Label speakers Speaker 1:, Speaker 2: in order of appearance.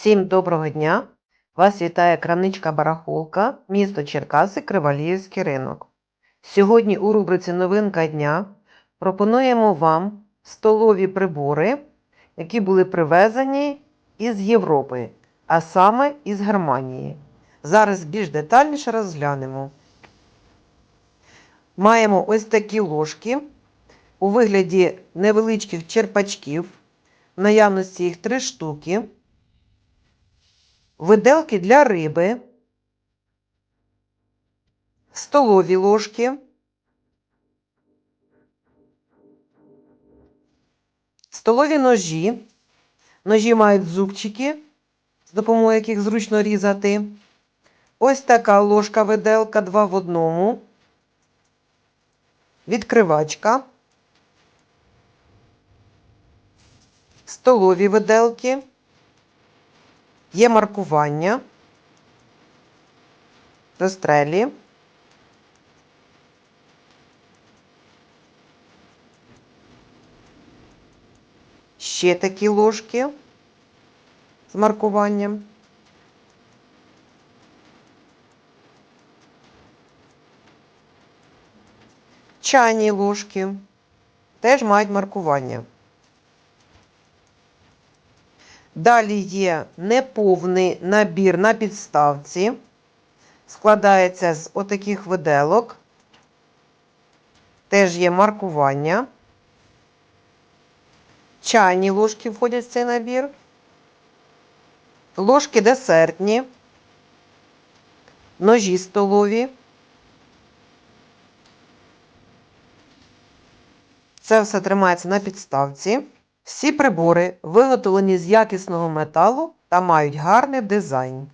Speaker 1: Всім доброго дня! Вас вітає крамничка Барахолка, місто Черкаси, Криваліївський ринок. Сьогодні у рубриці Новинка дня пропонуємо вам столові прибори, які були привезені із Європи, а саме із Германії. Зараз більш детальніше розглянемо. Маємо ось такі ложки у вигляді невеличких черпачків. В наявності їх три штуки. Виделки для риби, столові ложки, столові ножі. Ножі мають зубчики, з допомогою яких зручно різати. Ось така ложка-виделка 2 в одному. Відкривачка. Столові виделки. Є маркування. Розстрелі. Ще такі ложки з маркуванням. Чайні ложки теж мають маркування. Далі є неповний набір на підставці. Складається з отаких виделок. Теж є маркування. Чайні ложки входять в цей набір. Ложки десертні. Ножі столові. Це все тримається на підставці. Всі прибори виготовлені з якісного металу та мають гарний дизайн.